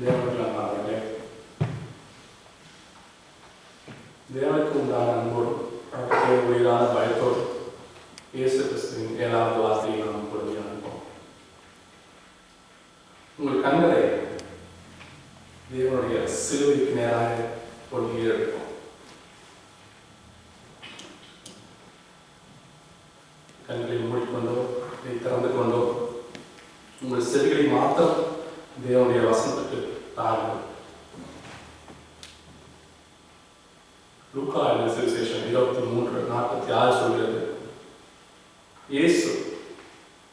தேவனுக்கு அன்பானவர்களே தேவனுக்கு உண்டான அன்போடு அவருடைய உயிரான பயத்தோடு இயேசு கிறிஸ்துவின் ஏழாவது வார்த்தையை நாம் பொழுது அனுப்போம் உங்கள் கண்களை தேவனுடைய சிலுவைக்கு நேராக கொண்டு எடுப்போம் கண்களை மூடிக்கொண்டோ இதை திறந்து கொண்டோ உங்கள் செவிகளை மாத்திரம் தேவனுடைய வசனத்துக்கு தாருங்கள் லூக்கா எழுதின சுவிசேஷம் இருபத்தி மூன்று நாற்பத்தி ஆறு சொல்கிறது இயேசு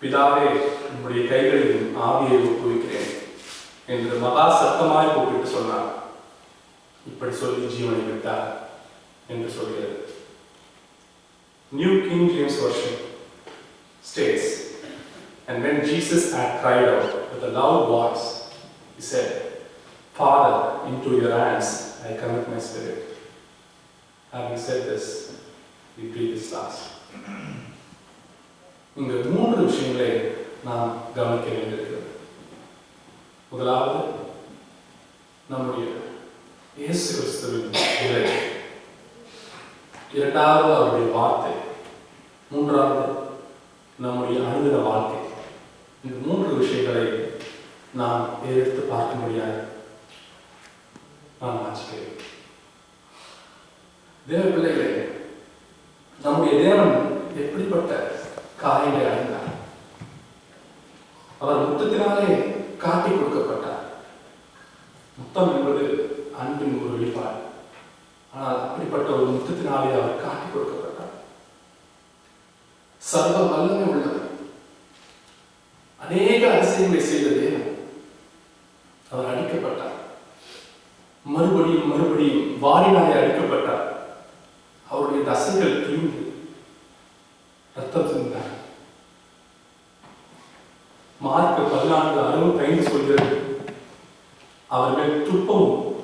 பிதாவே உம்முடைய கைகளில் ஆவியை ஒப்புவிக்கிறேன் என்று மகா சத்தமாய் கூப்பிட்டு சொன்னார் இப்படி சொல்லி ஜீவனை விட்டார் என்று சொல்கிறது New King James version states And when Jesus had cried out with a loud voice, he said, Father, into your hands I commit my spirit. Having said this, he breathed his last. இங்கு மூன்று விஷயங்களை நாம் கவனிக்க வேண்டியிருக்கிறது முதலாவது நம்முடைய இயேசு கிறிஸ்துவின் நிலை இரண்டாவது அவருடைய வார்த்தை மூன்றாவது நம்முடைய அனுதின வாழ்க்கை இந்த மூன்று விஷயங்களை நாம் எடுத்து பார்க்க முடியாது நாம் தேவ பிள்ளைகளே நம்முடைய தேவன் எப்படிப்பட்ட காரியங்களை அடைந்தார்? அவர் முத்தத்தினாலே காட்டி கொடுக்கப்பட்டார். முத்தம் என்பது அன்பின் ஒரு வெளிப்பாடு. ஆனால் அப்படிப்பட்ட ஒரு முத்தத்தினாலே அவர் காட்டி கொடுக்கப்பட்டார். சர்வ வல்லமை உள்ளவர். அநேக செய்தது. அவர் அடிக்கப்பட்டார். மறுபடியும் மறுபடியும் வாரினாய் அடிக்கப்பட்டார். அவருடைய தசைகள் கிழிந்து ரத்தம் சிந்தார் மார்க் பதினான்கு அறுபத்தி ஐந்து சொல்கிறது. அவர்கள் துப்பவும்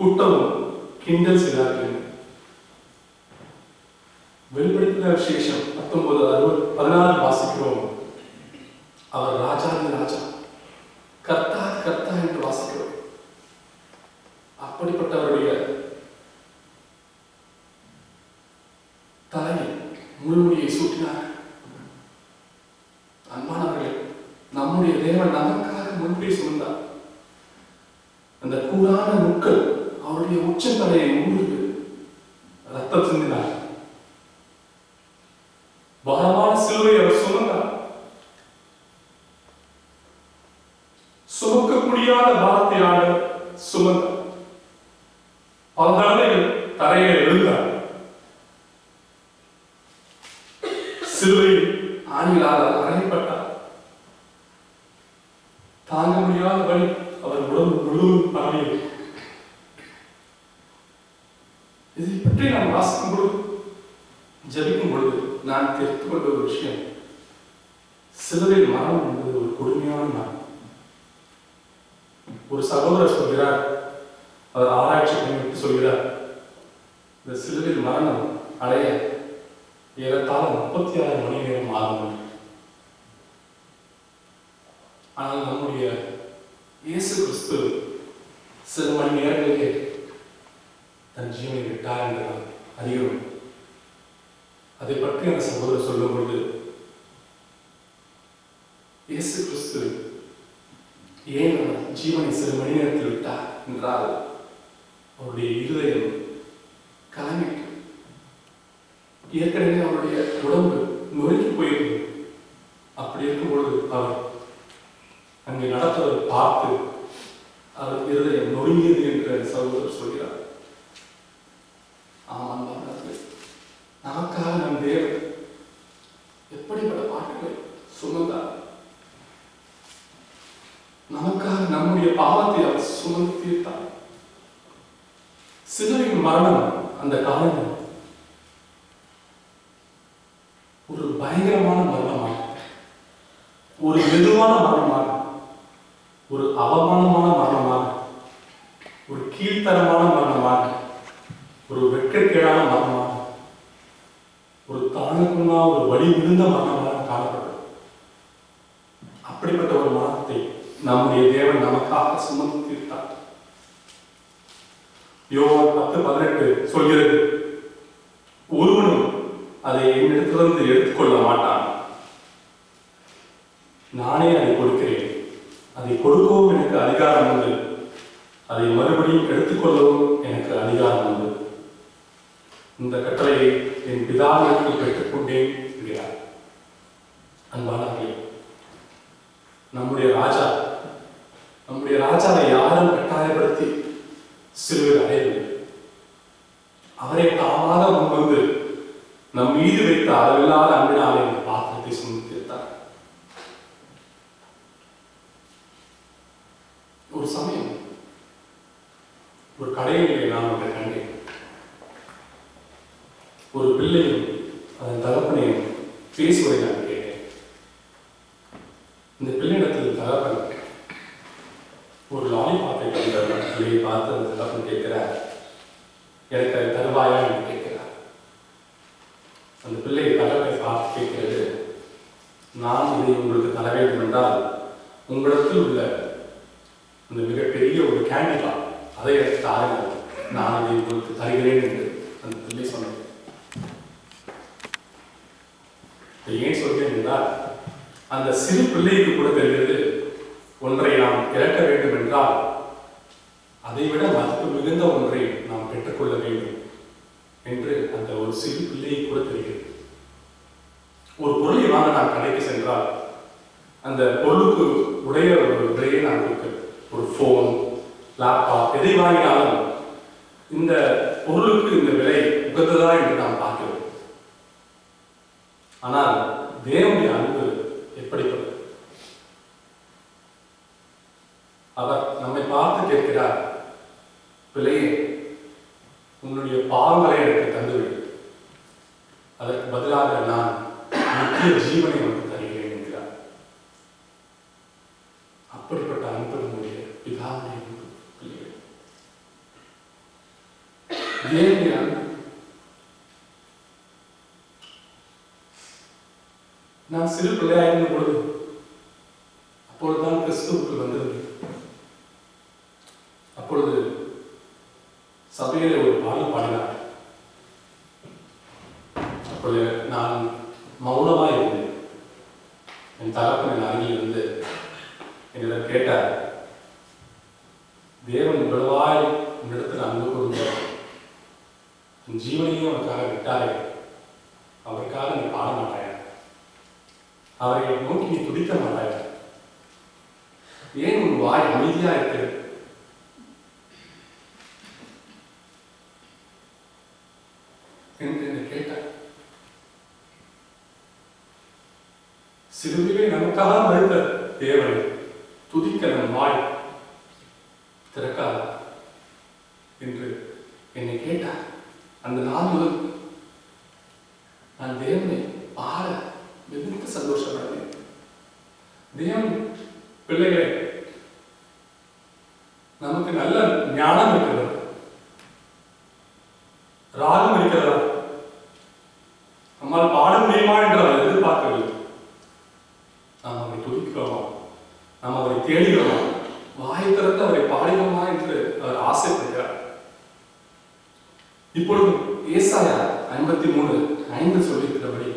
குட்டவும் கிண்டல் செய்தார்கள். வெளிப்படுத்தின விசேஷம் பத்தொன்பது அறுபது பதினாறு வாசிக்கிறோம். அவர் ராஜாதி ராஜா. கர்த்தா கர்த்தா என்று வாசிக்கிறோம். அப்படிப்பட்டவருடைய தலையில் முள்முடியை சூட்டினார். அன்பானவர்களே நம்முடைய தேவன் நமக்காக முன்பே சொன்னார். அந்த கூறான முட்கள் அவருடைய உச்சத்தலையை ஊடுருது ரத்தம் சிந்தினார். பாரமான சிலுவை அவர் சுமந்தார் சுமக்க முடியாத பாரத்தையான சுமந்தார் பல தடவைகள் தரையில எழுந்தார். சிலுவையில் ஆண்களால் அறையப்பட்டார். தாங்க முடியாத வழி அவர் உடம்பு முழுவதும் பரவியது இதை பற்றி நாம் வாசிக்கும் பொழுது ஜபிக்கும் பொழுது நான் தெரிந்து கொண்ட ஒரு விஷயம் சிலுவையில் மரணம் என்பது ஒரு கொடுமையான மரணம் ஒரு சகோதரர் சொல்கிறார் அவர் ஆராய்ச்சி பண்ணிவிட்டு சொல்கிறார் இந்த சிலுவையில் மரணம் அடைய ஏறத்தாழ முப்பத்தி ஆறு மணி நேரம் ஆகும். ஆனால் நம்முடைய இயேசு கிறிஸ்து சில மணி நேரங்களிலே தன் ஜீவனை விட்டார் என்று நாம் அறிகிறோம். அதை பற்றி அந்த சகோதரர் சொல்லும் பொழுது இயேசு கிறிஸ்து ஏன் ஜீவனை சில மணி நேரத்தில் விட்டார் என்றால் அவருடைய இருதயம் கலங்கிட்டு ஏற்கனவே அவருடைய உடம்பு நொறுக்கி போயிருந்தது அப்படி இருக்கும் பொழுது அவர் அங்கே நடப்பதை பார்த்து அவர் இருதயம் நொறுங்கியது என்று சகோதரர் சொல்கிறார். ஆமாம் நமக்காக நம் தேவன் எப்படிப்பட்ட பாட்டுகளை சுமந்தார்? நமக்காக நம்முடைய பாவத்தை அவர் சுமந்து தீர்த்தார். சிலுவையின் மரணம் அந்த காலம் ஒரு பயங்கரமான மரணமாக. ஒரு மெதுவான மரணமாக. ஒரு அவமானமான மரணமாக. ஒரு கீழ்த்தரமான மரணமாக. ஒரு வெட்கக்கேடான மரணமாக. ஒரு தானுக்குன்னா ஒரு வழி விழுந்த மரணமாக காணப்பட்டது. அப்படிப்பட்ட ஒரு மரணத்தை நம்முடைய தேவன் நமக்காக சுமந்து தீர்த்தார். யோவான் பத்து பதினெட்டு சொல்கிறது ஒருவனும் அதை என்னிடத்திலிருந்து எடுத்துக்கொள்ள மாட்டான். நானே அதை கொடுக்கிறேன். அதை கொடுக்கவும் எனக்கு அதிகாரம் உண்டு. அதை மறுபடியும் எடுத்துக்கொள்ளவும் எனக்கு அதிகாரம் உண்டு. இந்த கட்டளையை என் பிதாவிற்கு பெற்றுக்கொண்டேன் என்கிறார் அன்பானவர்களே நம்முடைய ராஜா நம்முடைய ராஜாவை யாரும் சிலுவையில் அடையவில்லை அவரை தாமாக முன்வந்து நம் மீது வைத்த அளவில்லாத அன்பினாலே இந்த பாத்திரத்தை சுமந்து தீர்த்தார். ஒரு சமயம் ஒரு கடையிலே நான் ஒன்றை கண்டேன். ஒரு பிள்ளையும் அதன் தகப்பனையும் பேசுவதை நான் கேட்டேன் இந்த பிள்ளையிடத்தில் தகப்பன் ஒரு லாலிபாப்பை பார்த்து அந்த தகப்பன் கேட்கிறார் எனக்கு அது தருவாயா என்று கேட்கிறார் அந்த பிள்ளை தகப்பை பார்த்து கேட்கிறது நான் இதை உங்களுக்கு தர வேண்டும் என்றால் உங்களிடத்தில் உள்ள அந்த மிகப்பெரிய ஒரு கேண்டிகா அதை எனக்கு தாருங்கள் நான் இதை உங்களுக்கு தருகிறேன் என்று அந்த பிள்ளை சொன்னது ஏன் சொல்கிறேன் என்றால் அந்த சிறு பிள்ளைக்கு கூட தெரிகிறது ஒன்றை நாம் இழக்க வேண்டும் என்றால் அதைவிட மதிப்பு மிகுந்த ஒன்றை நாம் பெற்றுக்கொள்ள வேண்டும் என்று அந்த ஒரு சிறு பிள்ளையை கூட தெரிகிறது. ஒரு பொருளை வாங்க நான் கடைக்கு சென்றால் அந்த பொருளுக்கு உடைய ஒரு விலையை நான் கொடுக்கிறேன் ஒரு ஃபோன் லேப்டாப் எதை வாங்கினாலும் இந்த பொருளுக்கு இந்த விலை உகந்ததா என்று நாம் பார்க்கிறோம். ஆனால் தேவனுடைய அன்பு எப்படிப்பட்டது அவர் நம்மை பார்த்து கேட்கிறார் பிள்ளையே உன்னுடைய பாவங்களை எனக்கு தந்துவிடு. அதற்கு பதிலாக நான் நித்திய ஜீவனை உனக்கு தருகிறேன் என்கிறார். அப்படிப்பட்ட அன்பு நம்முடைய பிதாவுடைய அன்பு பிள்ளைகள் நான் சிறு பிள்ளையாயிருந்த பொழுது அப்பொழுதுதான் கிறிஸ்துவுக்கு வந்திருந்தேன் அப்பொழுது சபையில ஒரு பாடல் பாடினார் அப்பொழுது நான் மௌனமாக இருந்தேன் என் தகப்பன் என் அருகில் இருந்து என்னிடம் கேட்டார் தேவன் இவ்வளவாய் உன்னிடத்தில் அன்பு கூர்ந்த உன் ஜீவனையும் அவருக்காக அவருக்காக நீ பாட மாட்டாயா? அவரை நோக்கி நீ துடிக்க மாட்டாயா? ஏன் உன் வாய் அமைதியா இருக்கு? என்று என்னை கேட்டார். சிலுவிலே நமக்காக மறுத்த தேவனை. துதிக்க நம் வாய் திறக்காத? என்று என்னை கேட்டார். அந்த நாள் முதல் நான் தேவனை பாட மிகுந்த சந்தோஷப்படுறேன் தேவன் பிள்ளைகளே நமக்கு நல்ல ஞானம் இருக்கிறது ராகம் இருக்கிறதா நம்மால் பாட முடியுமா என்று அவர் எதிர்பார்க்கவில்லை நாம் அவரை துதிக்கிறோமா நாம் அவரை தேடுகிறோமா வாய் திறந்து அவரை பாடுகிறோமா என்று அவர் ஆசைப்படுகிறார் இப்பொழுது ஏசாயா ஐம்பத்தி மூணு ஐந்து சொல்லியிருக்கிறபடி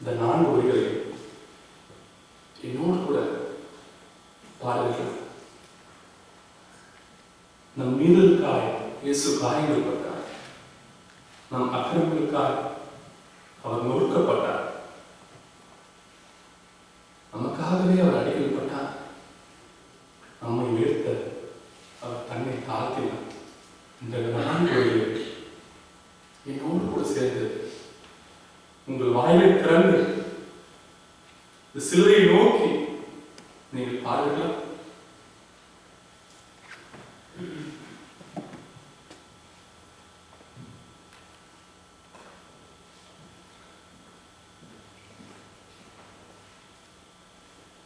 இந்த நான்கு வரிகளை என்னோடு கூட பாடுகிறார் நம் மீறலுக்காய் இயேசு காயங்கள் பட்டார் நம் அக்கிரமங்களுக்காய் அவர் நொறுக்கப்பட்டார் நமக்காகவே அவர் அடிக்கல் பட்டார் நம்மை உயர்த்த அவர் தன்னை தாழ்த்தினார் இந்த நான்கு வரிகள் என்னோடு கூட சேர்ந்து உங்கள் வாயிலை திறந்து இந்த சிலுவையை நோக்கி நீங்கள் பாருங்களா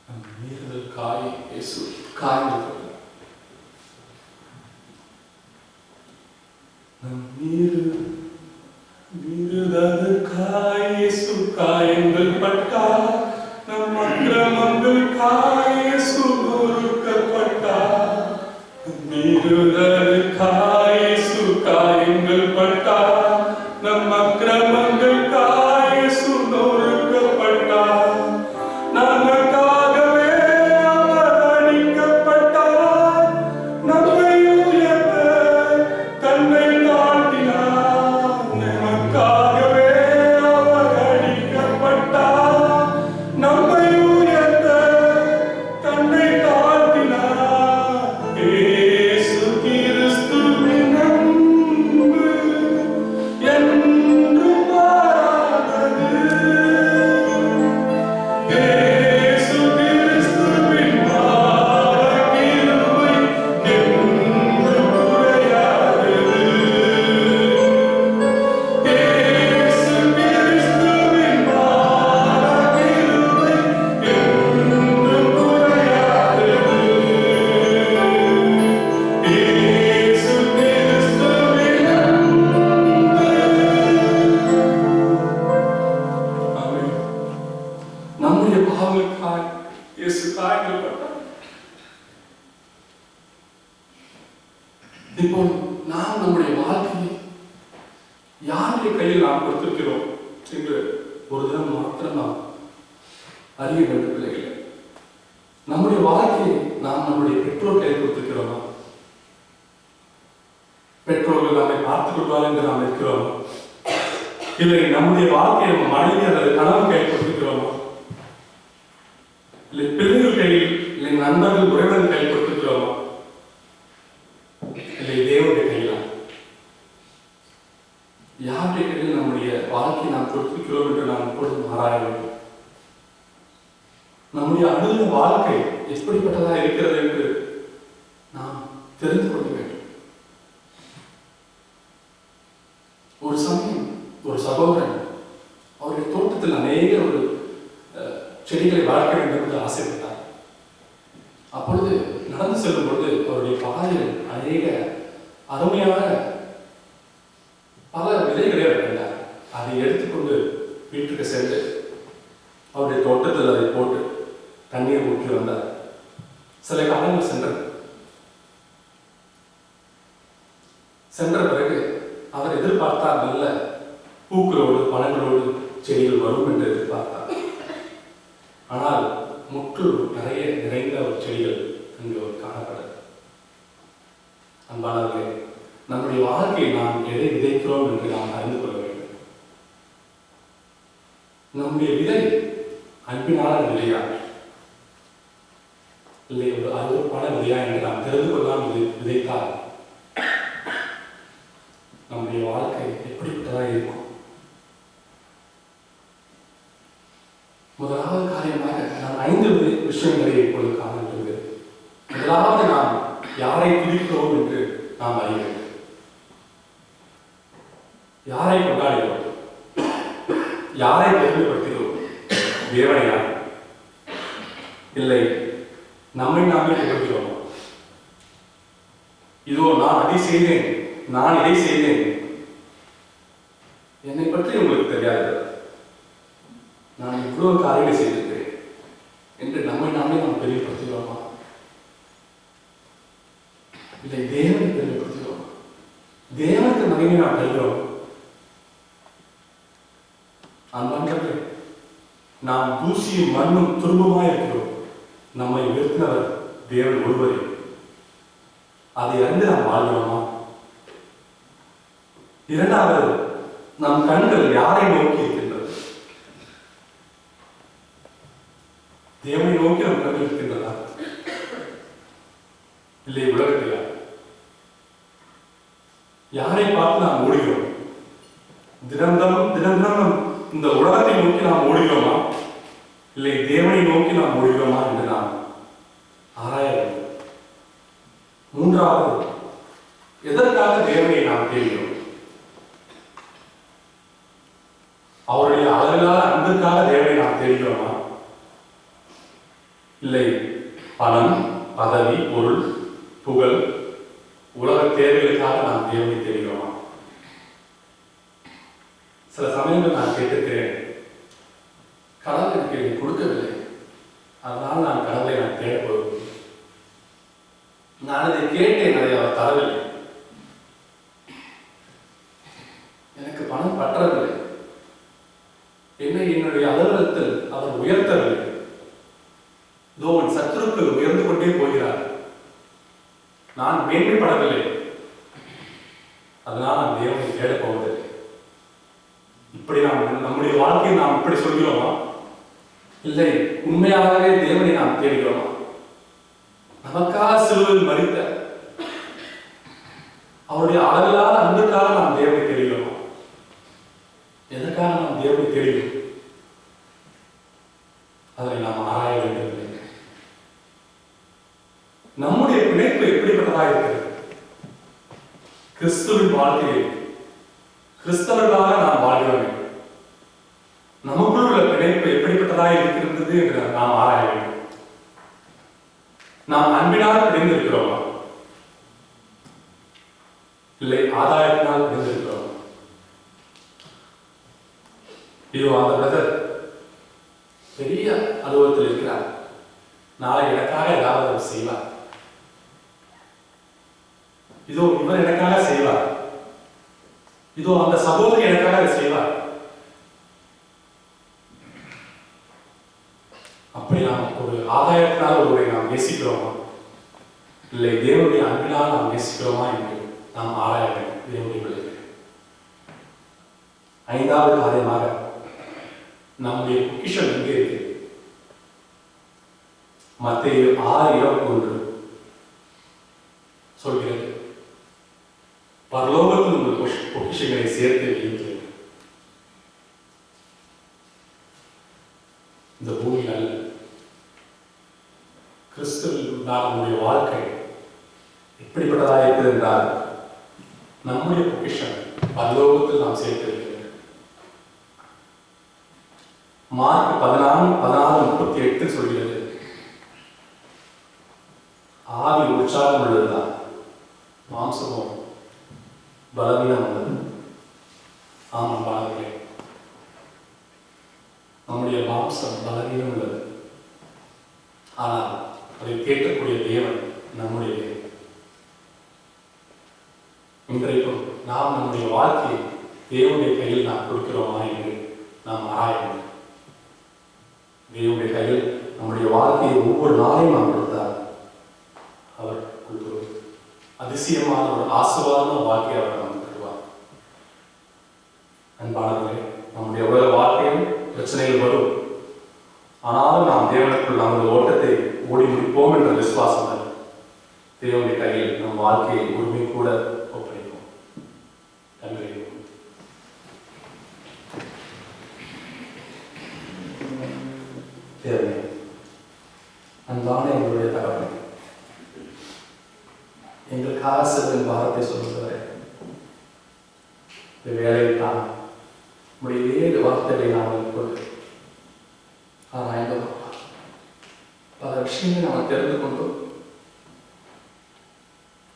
நம் மீறுதல் காய் இயேசு காய்ந்தது நம் மீறு பெற்றோர்கள் நம்மை கொள்வார் என்று நாம் இருக்கிறோம். இல்லை நம்முடைய வாழ்க்கையை மனைவி அல்லது கணவன் கையில் கொடுத்திருக்கிறோமா இல்லை பிள்ளைகள் கையில் இல்லை நண்பர்கள் உறவினர் கையில் கொடுத்திருக்கிறோமா இல்லை தேவனுடைய கையிலா யாருடைய கையில் நம்முடைய வாழ்க்கையை நாம் கொடுத்திருக்கிறோம் என்று நாம் இப்பொழுது ஆராய வேண்டும் நம்முடைய அடுத்த வாழ்க்கை எப்படிப்பட்டதாக இருக்கிறது என்று நாம் தெரிந்து கொள்ள வேண்டும் ஒரு சமயம் ஒரு சகோதரன் அவருடைய தோட்டத்தில் அநேக ஒரு அஹ், செடிகளை வளர்க்க வேண்டும் என்று ஆசைப்பட்டார். அப்பொழுது நடந்து செல்லும் பொழுது அவருடைய பாதையில் அநேக அருமையான பல விதைகளை அடைந்தார் அதை எடுத்துக்கொண்டு வீட்டுக்கு சென்று அவருடைய தோட்டத்தில் அதை போட்டு தண்ணீர் ஊற்றி வந்தார். சில காலங்கள் சென்றது சென்ற பிறகு அவர் எதிர்பார்த்தார் நல்ல பூக்களோடு பழங்களோடு செடிகள் வரும் என்று எதிர்பார்த்தார் ஆனால் முற்று நிறைய நிறைந்த ஒரு செடிகள் அங்கு ஒரு காணப்பட அன்பானவர்களே நம்முடைய வாழ்க்கையை நாம் எதை விதைக்கிறோம் என்று நாம் அறிந்து கொள்ள வேண்டும். நம்முடைய விதை அன்பினால விதையா? இல்லை ஒரு அருவப்பான விதையா என்று நாம் தெரிந்து கொள்ளாமல் விதை- விதைத்தால் நம்முடைய வாழ்க்கை எப்படிப்பட்டதாக இருக்கும்? முதலாவது காரியமாக நான் ஐந்து விஷயங்களை இப்பொழுது காணப்படுகிறது முதலாவது நாம் யாரை துதிக்கிறோம் என்று நாம் அறிய வேண்டும் யாரை கொண்டாடுகிறோம் யாரை பெருமைப்படுத்துகிறோம் தேவனையா? இல்லை. நம்மை நாமே புகழ்கிறோமா? இதோ நான் அதை செய்தேன். நான் இதை செய்தேன். என்னை பற்றி உங்களுக்கு தெரியாது. நான் இவ்வளவு காரியங்களை செய்திருக்கிறேன். என்று நம்மை நாமே நாம் பெரியப்படுத்துகிறோமா இல்லை தேவனை பெரியப்படுத்துகிறோமா தேவனுக்கு மகிமை நாம் தருகிறோம் அன்பானவர்களே நாம் தூசியும் மண்ணும் துன்பமாக இருக்கிறோம் நம்மை உயர்த்தினவர் தேவன் ஒருவரே. அதை அறிந்து நாம் வாழ்கிறோமா? இரண்டாவது நம் கண்கள் யாரை நோக்கி இருக்கின்றது தேவனை நோக்கி நம் கண்கள் இருக்கின்றதா? இல்லை உலகத்திலா? யாரை பார்த்து நாம் ஓடுகிறோம்? தினம் தினம் தினம் தினம் இந்த உலகத்தை நோக்கி நாம் ஓடுகிறோமா? இல்லை தேவனை நோக்கி நாம் ஓடுகிறோமா என்று நாம் ஆராய வேண்டும் மூன்றாவது எதற்காக தேவனை நாம் தேடுகிறோம்? அவருடைய அளவிலான அன்பிற்காக தேவனை நாம் தேடுகிறோமா? இல்லை. பணம் பதவி பொருள் புகழ் உலக தேவைகளுக்காக நாம் தேவனை தேடுகிறோமா? சில சமயங்கள் நான் கேட்டிருக்கிறேன். கடவுள் எனக்கு இதை கொடுக்கவில்லை. அதனால் நான் கடவுளை நான் தேட போகவில்லை நான் அதை கேட்டேன் அதை அவர் தரவில்லை. எனக்கு பணம் பற்றவில்லை. என்னை என்னுடைய அலுவலகத்தில் அவர் உயர்த்தவில்லை. தோவன் உன் சத்துருக்கள் உயர்ந்து கொண்டே போகிறார். நான் மேன்மைப்படவில்லை. அதனால் நான் தேவனை தேட போவதில்லை. இப்படி நாம் நம்முடைய வாழ்க்கையை நாம் இப்படி சொல்கிறோமா? இல்லை உண்மையாகவே தேவனை நாம் தேடுகிறோமா? நமக்காக சிலுவையில் மறித்த அவருடைய அளவில்லாத அன்புக்காக நாம் தேவனை தேடுகிறோமா? எதற்காக நாம் தேவனை தேடுகிறோம்? அதனை நாம் ஆராய வேண்டும் நம்முடைய பிணைப்பு எப்படிப்பட்டதாக இருக்கிறது? கிறிஸ்துவின் வாழ்க்கையில் கிறிஸ்தவர்களாக நாம் வாழ்கிறோம் நமக்குள் உள்ள பிணைப்பு எப்படிப்பட்டதாக இருக்கிறது என்று நாம் ஆராய வேண்டும் நாம் அன்பினால் பிணைந்திருக்கிறோமா இல்லை ஆதாயத்தினால் பிணைந்திருக்கிறோமா இதோ அந்த பிரதர் பெரிய அலுவலகத்தில் இருக்கிறார் நாளை எனக்காக ஏதாவது அவர் செய்வார் இதோ இவர் எனக்காக செய்வார் இதோ அந்த சகோதரி எனக்காக அதை செய்வார் அப்படி நாம் ஒரு ஆதாயத்தினால் ஒருவரை நாம் நேசிக்கிறோமா இல்லை தேவனுடைய அன்பினால் நாம் நேசிக்கிறோமா என்று நாம் ஆராய வேண்டும். தேவனுடைய பிள்ளைகள். ஐந்தாவது காரியமாக நம்முடைய பொக்கிஷம் எங்கே இருக்கு? மத்திய ஆறு இருபத்தி ஒன்று சொல்கிறது. பரலோகத்தில் உங்கள் பொக்கிஷங்களை சேர்த்து வையுங்கள். இந்த பூமி கிறிஸ்துவில் உண்டான நம்முடைய வாழ்க்கை எப்படிப்பட்டதாக இருக்குது என்றால் நம்முடைய பொக்கிஷன் பல்லோகத்தில் நாம் சேர்த்து மார்க் பதினாறு பதினாறு முப்பத்தி எட்டு சொல்கிறது ஆவி உற்சாகம் உள்ளதுதான். மாம்சமும் பலவீனம் உள்ளது ஆமாம் பாருங்களே நம்முடைய மாம்சம் பலவீனம் உள்ளது ஆனால் அதை கேட்கக்கூடிய தேவன் நம்முடைய தேவன் இன்றைக்கும் நாம் நம்முடைய வாழ்க்கையை தேவனுடைய கையில் நாம் கொடுக்கிறோமா என்று நாம் ஆராய வேண்டும் தேவனுடைய கையில் நம்முடைய வாழ்க்கையை ஒவ்வொரு நாளையும் நாம் கொடுத்தார். அவர் ஒரு அதிசயமான ஒரு ஆசீர்வாதமான வாழ்க்கையை அவர் நமக்கு தருவார். அன்பானவர்களே நம்முடைய உலக வாழ்க்கையில் பிரச்சனைகள் வரும். ஆனாலும் நாம் தேவனுக்குள் நமது ஓட்டத்தை ஓடி முடிப்போம் என்ற விசுவாசம் தேவனுடைய கையில் நம் வாழ்க்கையை உரிமை கூட இந்த வேலையில் தான் உடைய ஏழு வார்த்தைகளை நாம் இப்பொழுது ஆராய்ந்தோம். பல விஷயங்களை நாம் தெரிந்து கொண்டோம்.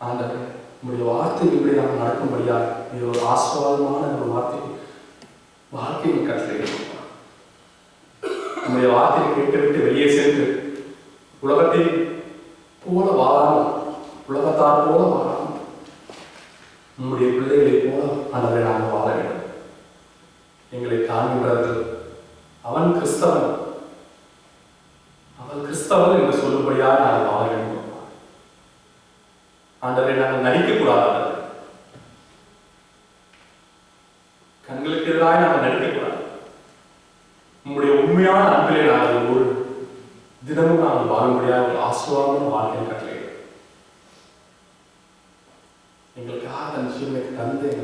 ஆண்டவர் உங்களுடைய வார்த்தை இப்படி நாம் நடக்கும்படியாக இது ஒரு ஆசீர்வாதமான ஒரு வார்த்தை வார்த்தையை கட்டளையிடும் நம்முடைய வார்த்தையை கேட்டுவிட்டு வெளியே சென்று உலகத்தை போல வாழாமல் உலகத்தார் போல வாழாமல் நம்முடைய பிள்ளைகளைப் போல ஆண்டவரை நாம் வாழ வேண்டும். எங்களை காண்கின்றார்கள் அவன் கிறிஸ்தவன். அவன் கிறிஸ்தவன் என்று சொல்லும்படியாக நாங்கள் வாழ வேண்டும். ஆண்டவரை நாங்கள் நடிக்கக்கூடாது கண்களுக்கு எதிராக நாங்கள் நடிக்கக்கூடாது. உங்களுடைய உண்மையான அன்பிலே நாங்கள் ஒரு தினமும் நாங்கள் வாழும்படியாக ஒரு வாழ்க்கை கட்டளை தன் ஜீவனை தந்து